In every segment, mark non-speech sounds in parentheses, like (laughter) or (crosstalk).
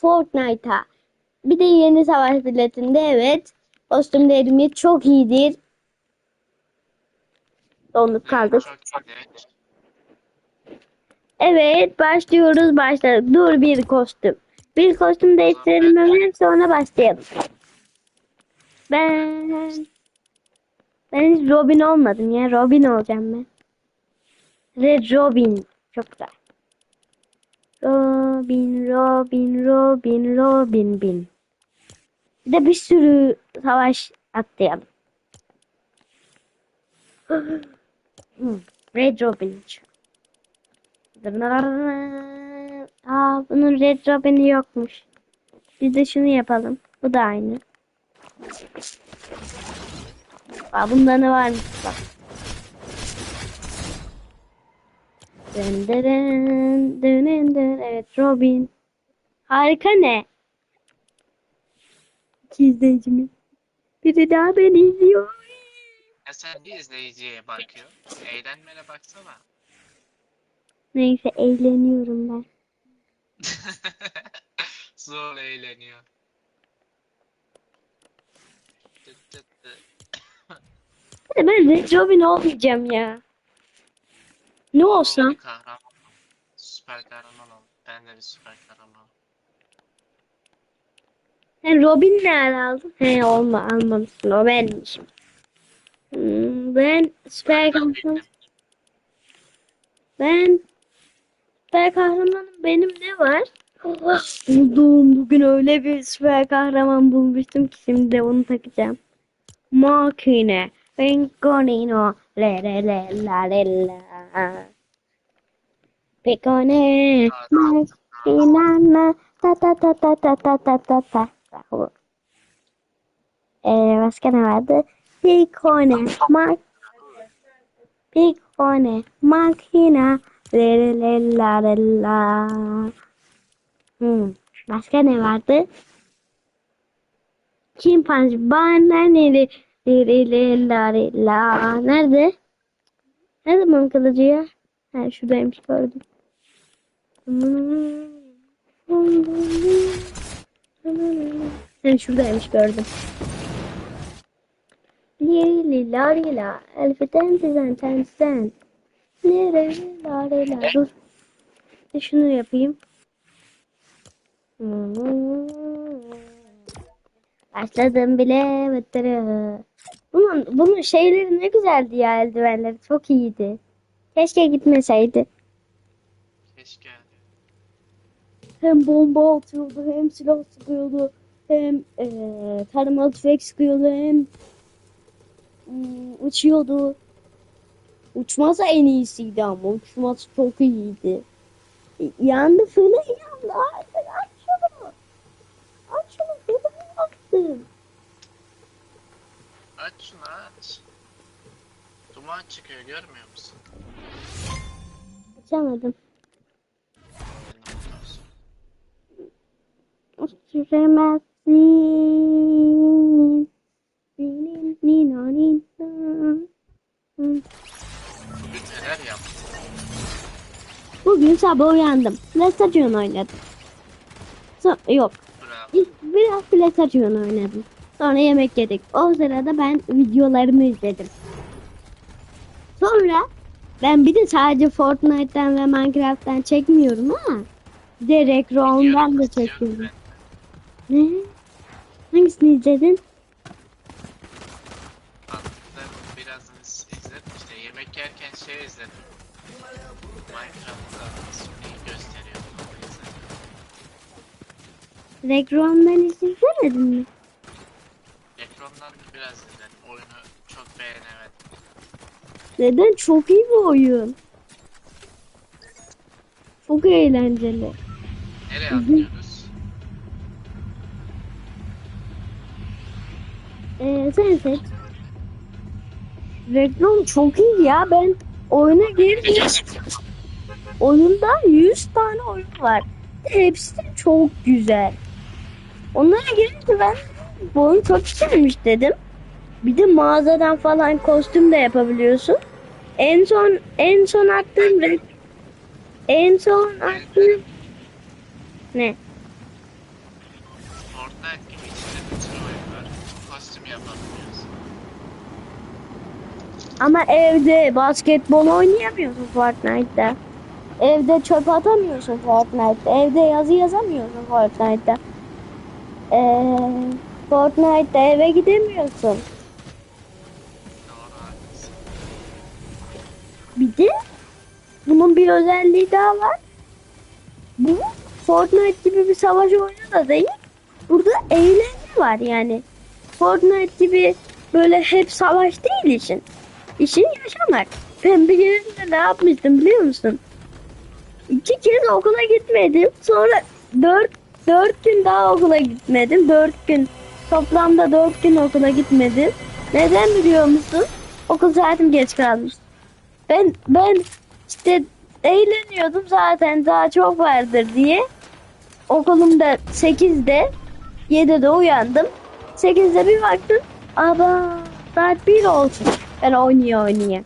Fortnite'a. Bir de yeni savaş biletinde evet. Kostümlerimiz çok iyidir. Donduk kaldık. Çok iyi. Evet başlıyoruz başladık. Dur bir kostüm. Bir kostüm değiştirelim hemen sonra başlayalım. Ben ben hiç Robin olmadım ya. Robin olacağım ben. Red Robin. Çok güzel. Robin, Robin, Robin, Robin, bin. Bir de bir sürü savaş atlayalım. (gasps) Red Robin. Aa, bunun Red Robin'i yokmuş. Biz de şunu yapalım. Bu da aynı. Aa, bunda ne varmış bak. Dın dın dın. Evet Robin. Harika ne? İki izleyicimiz. Biri daha beni izliyor. Ya sen bir izleyiciye bakıyor. Eğlenmene baksana. Neyse eğleniyorum ben. (laughs) Zor eğleniyor. Tıt tıt tıt. Hadi ben Red Robin olmayacağım ya. Ne olsam? Bir kahraman ol. Süper kahraman ol. Ben de bir süper kahraman. Sen Robin nerede aldın? He olma almamışsın o benmişim. Hmm, ben süper kahraman. Ben süper kahramanım benim ne var? Buldum bugün öyle bir süper kahraman bulmuştum ki şimdi de onu takacağım. Makine. Penconino. Le le le la le la. Pekone. Makine. Ta ta ta ta ta ta ta ta ta. Bravo. Ee, başka ne vardı? Pekone. Mak Pekone. Makina. Le le la la. Hmm. Başka ne vardı? Le le le la le la. Nerede? Ne zaman kalıcı ya? Ha şuradaymış gördüm. Ha şuradaymış gördüm. Lili lari la elfeten tizen ten sen. Liri lari la dur. E şunu yapayım. Başladım bile. Bittiriyor. Bunun, bunun şeyleri ne güzeldi ya eldivenleri çok iyiydi. Keşke gitmeseydi. Keşke. Hem bomba atıyordu hem silah sıkıyordu hem eee tarımalı tüfek sıkıyordu hem ım, uçuyordu. Uçması en iyisiydi ama uçması çok iyiydi. Yandı fırın yandı. Hayır aç şunu. Aç şunu fırın yaktım. Aç şunu aç. Duman çıkıyor görmüyor musun? Açamadım. Süremezsin. Benim nina nina. Bugün neler yaptın? Bugün sabah uyandım. PlayStation oynadım. So- yok. Bravo. İlk biraz PlayStation oynadım. Sonra yemek yedik. O sırada ben videolarımı izledim. Sonra ben bir de sadece Fortnite'tan ve Minecraft'tan çekmiyorum ha. Direkt Biliyorum, da çekiyorum. Ne? Hangisini izledin? Aslında birazını izledim işte yemek yerken şey izledim. Minecraft'ta ismini gösteriyor. Direkt Roam'dan hiç izlemedin mi? Biraz izledim. Oyunu çok beğenemedim. Neden? Çok iyi bir oyun. Çok eğlenceli. Nereye atlıyoruz? Ee, sen seç. Reklam çok iyi ya. Ben oyuna girdim. Oyunda 100 tane oyun var. Hepsi de çok güzel. Onlara girince ben bu oyun çok güzelmiş dedim. Bir de mağazadan falan kostüm de yapabiliyorsun. En son en son attığım en son attığım ne? Fortnite gibi içinde bir sürü oyun var. Kostüm yapabiliyorsun. Ama evde basketbol oynayamıyorsun Fortnite'da. Evde çöp atamıyorsun Fortnite'da. Evde yazı yazamıyorsun Fortnite'da. Ee, Fortnite'da eve gidemiyorsun. Bir de bunun bir özelliği daha var. Bu Fortnite gibi bir savaş oyunu da değil. Burada eğlence var yani. Fortnite gibi böyle hep savaş değil işin. İşin yaşamak. Ben bir yerinde ne yapmıştım biliyor musun? İki kez okula gitmedim. Sonra dört, dört gün daha okula gitmedim. Dört gün. Toplamda dört gün okula gitmedim. Neden biliyor musun? Okul saatim geç kalmış. Ben ben işte eğleniyordum zaten daha çok vardır diye. Okulumda 8'de 7'de uyandım. 8'de bir baktım. Aba saat 1 olsun. Ben oynuyor oynaya.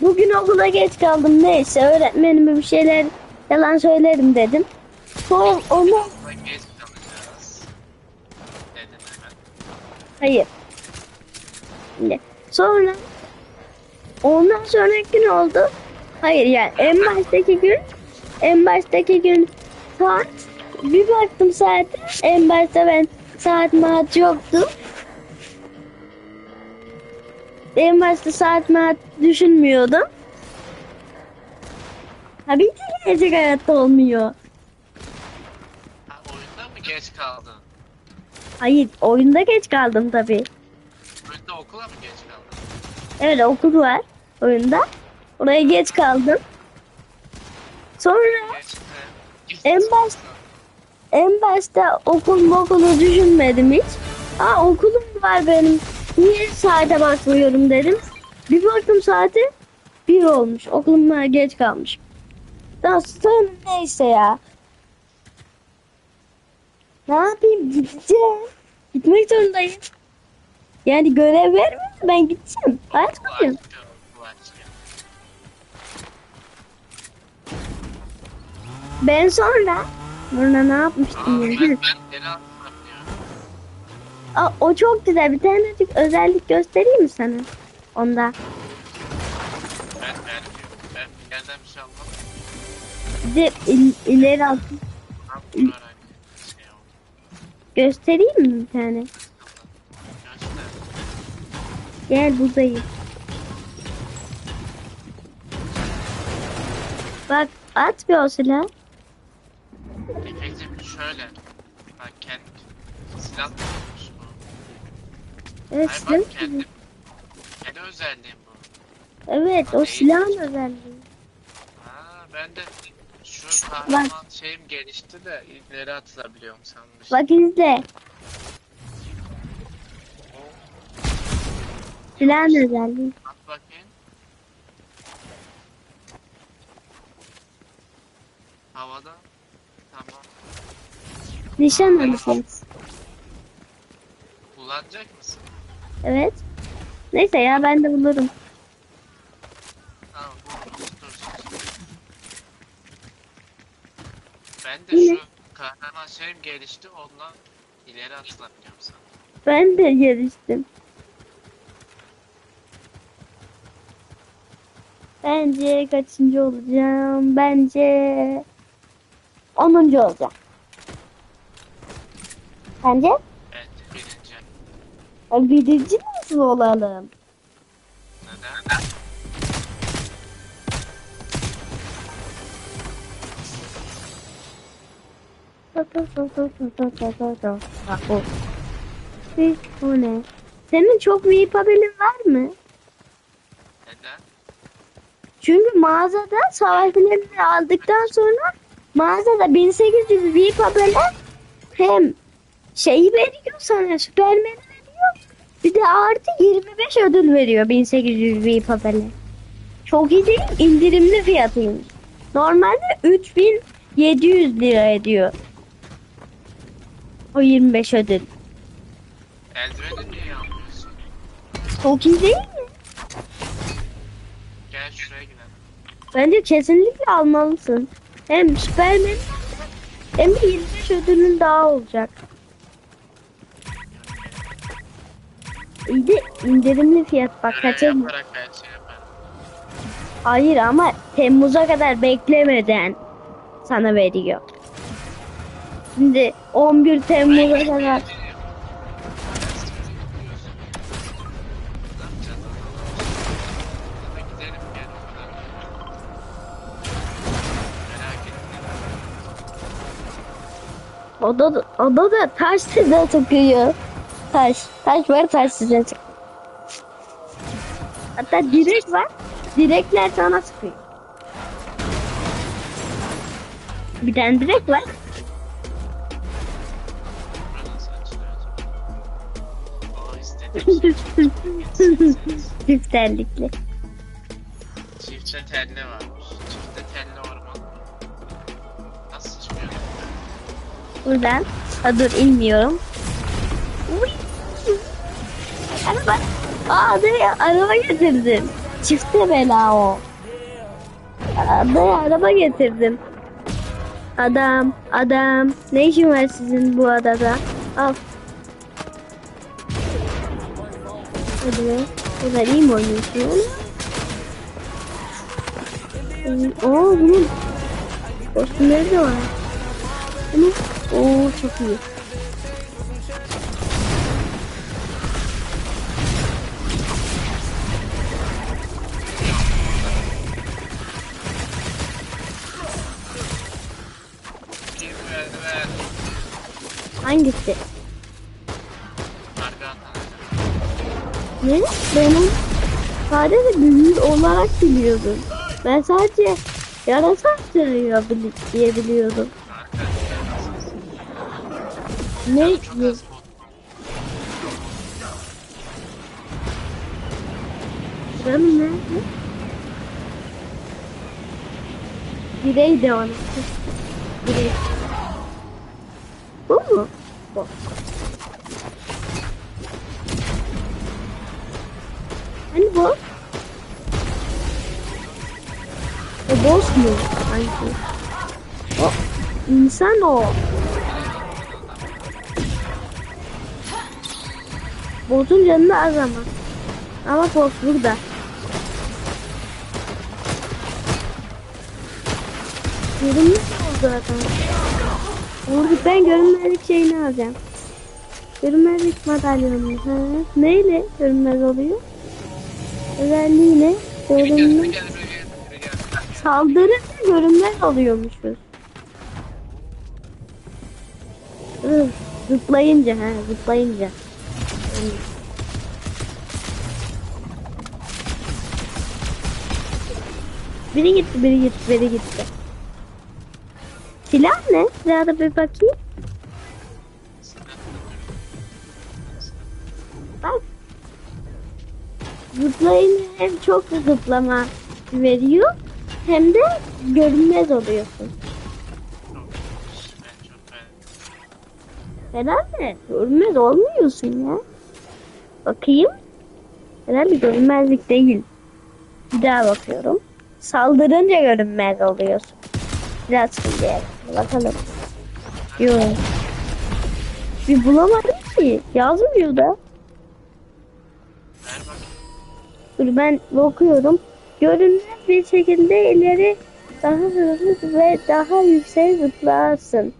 Bugün okula geç kaldım neyse öğretmenime bir şeyler yalan söylerim dedim. Sonra onu. Hayır. Sonra ondan sonraki gün oldu. Hayır yani en baştaki gün en baştaki gün saat bir baktım saate en başta ben saat maat yoktu. En başta saat maat düşünmüyordum. Tabii ki gerçek hayatta olmuyor. Ha oyunda mı geç kaldın? Hayır oyunda geç kaldım tabii. Oyunda okula mı geç kaldın? Evet okul var oyunda. Oraya geç kaldım. Sonra. En baş- en başta okul okulu düşünmedim hiç. Aa okulum var benim. Niye saate bakmıyorum dedim. Bir baktım saate bir olmuş. Okulum var geç kalmış. Daha sonra neyse ya. Ne yapayım gideceğim. Gitmek zorundayım. Yani görev vermiyor ben gideceğim. Hayat açıyor. Ben sonra burada ne Aa, yapmıştım ben, ya? ben. Aa, o çok güzel. Bir tanecik özellik göstereyim mi sana? Onda. Ben vermiyorum. Ben bir yerden bir şey almam. Bir de il- ileri durarak şey. Göstereyim mi bir tane? Gel buradayım. Bak at bir o silah. Efektif şöyle. Bak kendi silah bulmuş bu. Evet Hayır silah. bak kendi, kendi özelliğim bu. Evet o silahın özelliği. Ha ben de şu kahraman şeyim gelişti de ileri atılabiliyorum sanmıştım. Bak izle. Silahın özelliği. At bakayım. Havada. Tamam. Nişan alırsın. Kullanacak mısın? Evet. Neyse ya ben de bulurum. Tamam. Ben de Yine. şu kahraman şeyim gelişti ondan ileri atılabiliyorum sana. Ben de geliştim. Bence kaçıncı olacağım? Bence 10. olacağım. Bence Bence birinci. Ay, birinci nasıl olalım? Neden? Bak o. Siz o ne? Senin çok VIP haberin var mı? Çünkü mağazada savaş biletini aldıktan sonra mağazada 1800 VIP haberler hem şeyi veriyor sana Superman veriyor bir de artı 25 ödül veriyor 1800 VIP haberler. Çok iyi değil indirimli fiyatıymış. Normalde 3700 lira ediyor. O 25 ödül. Eldiveni niye almıyorsun? Çok iyi değil mi? Gel şuraya gidelim. Bence kesinlikle almalısın. Hem Superman Hem de 25 ödülün daha olacak. İyi de indirimli fiyat bak Görev kaça yaparak ben şey yaparım. Hayır ama Temmuz'a kadar beklemeden sana veriyor. Şimdi 11 Temmuz'a kadar etme. oda, odada taş size çıkıyor. Taş. Taş var taş size çıkıyor. Hatta direk var. Direkler sana sıkıyor. Bir tane direk var. Burada nasıl açılıyor acaba? Aa Buradan. Ha dur inmiyorum. Araba. Aa adaya araba getirdim. Çifte bela o. Adaya araba getirdim. Adam, adam. Ne işin var sizin bu adada? Al. Hadi be. Da iyi mi oynuyorsun? Ee, Oo bunun kostümleri de var. Bunu Oo çok iyi. Hangisi? Ne? Ben onu sadece büyük olarak biliyordum. Ben sadece yarasa sürüyor Ne? Bot. Canım ne? Birey de ona. Birey. Bu mu? Bu. Hani bu? O boss mu? Sanki. O insan o. Boss'un canını az ama. Ama boss burada. Görünmez oldu zaten. Vurduk ben görünmezlik şeyini alacağım. Görünmezlik madalyonu. Ha. Neyle görünmez oluyor? Özelliği ne? Görünmez. Saldırınca görünmez oluyormuşuz. Zıplayınca ha zıplayınca. Biri gitti, biri gitti, biri gitti. Silah ne? Silaha da bir bakayım. Bak. Zıplayınca hem çok zıplama veriyor hem de görünmez oluyorsun. Beğendim. Herhalde görünmez olmuyorsun ya. Bakayım. Herhalde görünmezlik değil. Bir daha bakıyorum. Saldırınca görünmez oluyorsun. Biraz şimdi bakalım. Yok. Bir bulamadım ki. Yazmıyor da. Dur ben bakıyorum. Görünmez bir şekilde ileri daha hızlı ve daha yüksek zıplarsın.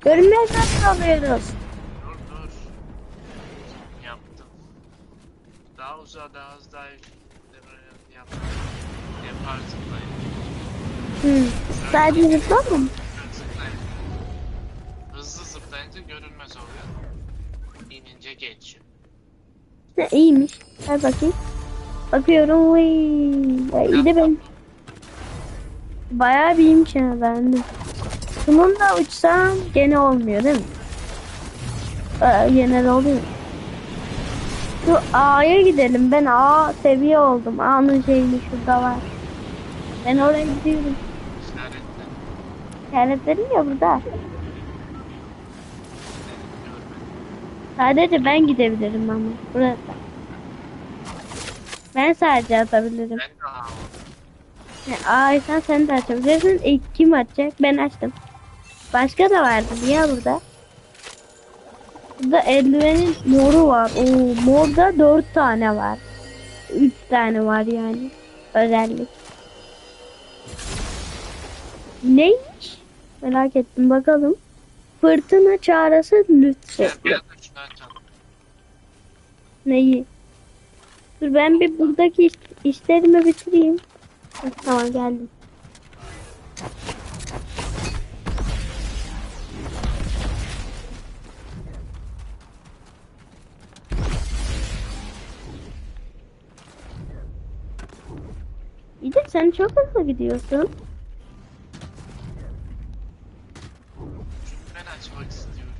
Görünmez nasıl alıyoruz? Dur dur. Yaptım. Uzağa daha yaptım. Yapar zıplayın. Hı. Sadece zıplama mı? Zıplayın. Hızlı zıplayınca görünmez oluyor. İnince geçiyor. Ne iyiymiş. Ver bakayım. Bakıyorum. Vay. İyi de ben. Bayağı bir ya beğendim. Bununla uçsam gene olmuyor değil mi? Aa, genel oluyor. Şu A'ya gidelim. Ben A seviye oldum. A'nın şeyini şurada var. Ben oraya gidiyorum. İşaretle. İşaretlerim ya burada. Sadece ben gidebilirim ama. Burada. Ben sadece atabilirim. Ben de ağladım. Aa sen sen de açabilirsin. İlk kim açacak? Ben açtım. Başka da vardı ya burada. Burada eldivenin moru var. Oo, morda dört tane var. Üç tane var yani. Özellik. Neymiş? Merak ettim bakalım. Fırtına çağrısı lütfen. Neyi? Dur ben bir buradaki iş- işlerimi bitireyim. Tamam geldim. De sen çok hızlı gidiyorsun. Ben açmak istiyorum.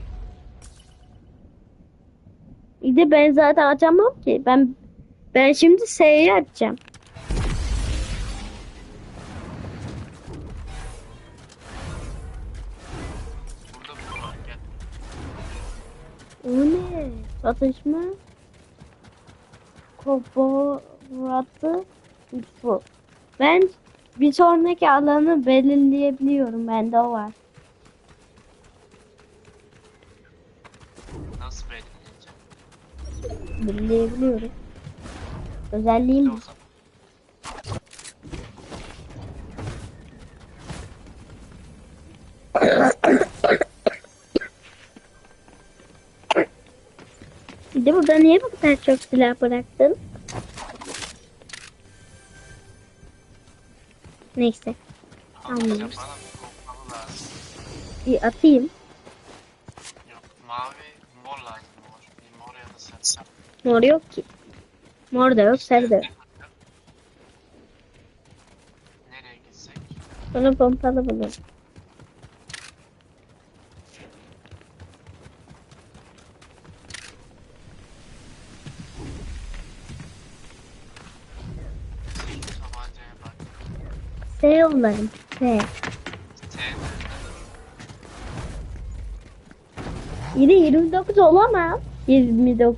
De ben zaten açamam ki. Ben ben şimdi S'yi açacağım. O ne? Satışma. Koboratı bu. Ben bir sonraki alanı belirleyebiliyorum. Bende o var. Nasıl belirleyeceğim? Belirleyebiliyorum. Özelliğim bu. Bir de burada niye bu kadar çok silah bıraktın? Neyse. Lazım. Bir atayım. Yok mavi mor lazım mor. Bir mor ya da sarı. Mor yok ki. Mor da yok, sarı da yok. Nereye gitsek? Sonra pompalı bulurum. Şu tabancaya bak. S yollarım. Nerede? Yine 29 olamam. 29.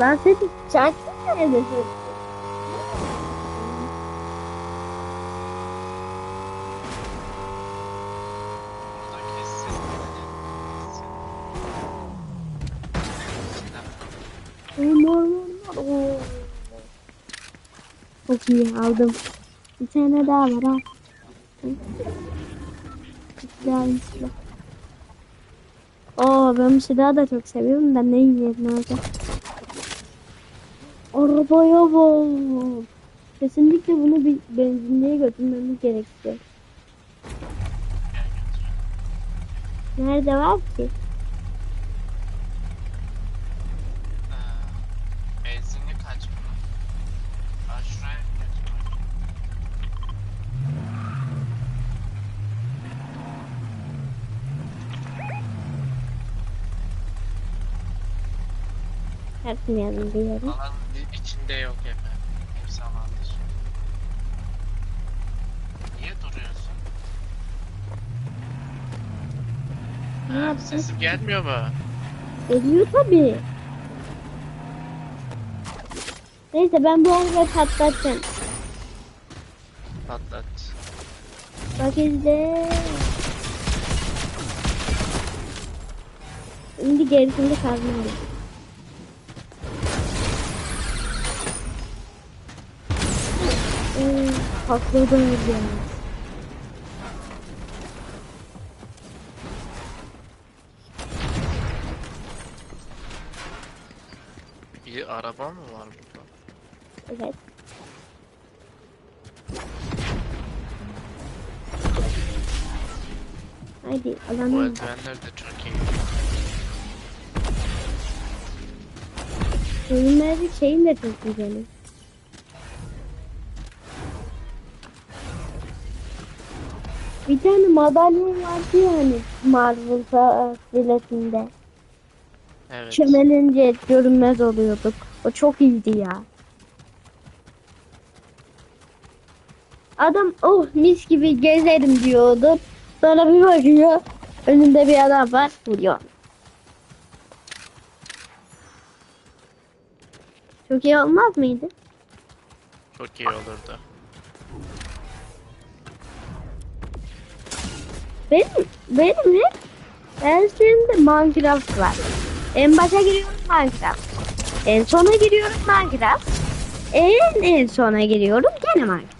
Lan senin şarkın nerede? Çok iyi aldım. Bir tane daha var ha. Bir silah. Oo ben bu silahı da çok seviyorum da ne yerine alacağım. Arabaya bak. Kesinlikle bunu bir benzinliğe götürmemiz götür. Nerede var ki? Ee, benzinli kaç bunun? Aa, şuraya götür. Yapmayalım. Alanın i- içinde yok efendim. Hepsi alan dışı. Niye duruyorsun? Ne Ha, yaptın? sesim gelmiyor mu? Geliyor tabii. Neyse ben bu arabayı patlatacağım. Patlat. Bak izle. Şimdi gerisini kazmayalım. Oo, patladınız ya. Bir araba mı var burada? Evet. Haydi Bu alanı eldivenler de çok iyi. Bölümlerde şeyin de çok güzeli. Bir tane madalyon vardı ya hani Marvel biletinde. Evet. Çömelince görünmez oluyorduk. O çok iyiydi ya. Adam oh mis gibi gezerim diyordu. Sonra bir bakıyor önünde bir adam var vuruyor. Çok iyi olmaz mıydı? Çok iyi olurdu. Benim, benim hep dersimde Minecraft var. En başa giriyorum Minecraft. En sona giriyorum Minecraft. En en sona giriyorum gene Minecraft.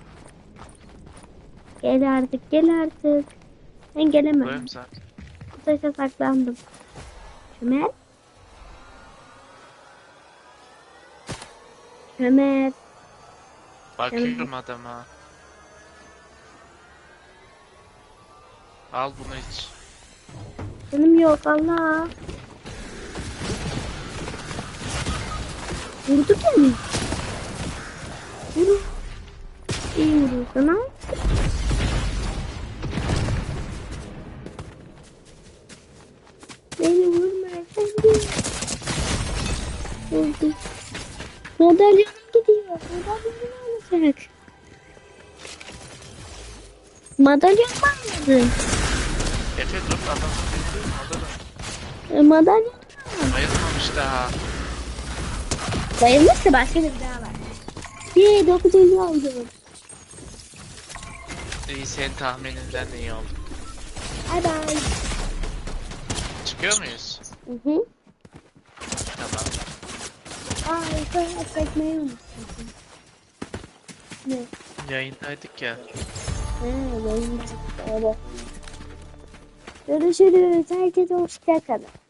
Gel artık gel artık. Ben gelemem. Bu taşa saklandım. Ömer. Ömer. Bakıyorum adama. Al bunu iç. Canım yok Allah. Vurdu beni. Vur. İyi vuruyorsun ha. Beni vurma efendim. Vurdu. Madalyonum gidiyor. Madalyonum alacak. Madalyon mu aldın? Efe dur adamı bildiğin alırım. E, madalyon Bayılmamış daha. Bayılmışsa başka bir daha var. Yee 9. oldum. İyi senin tahmininden iyi oldu. Bay bay. Çıkıyor muyuz? Hı hı. Tamam. Ay sonra çekmeyi unuttum. Ne? Yayındaydık ya. Ha, yayın. Evet. Görüşürüz. Herkese hoşça kalın.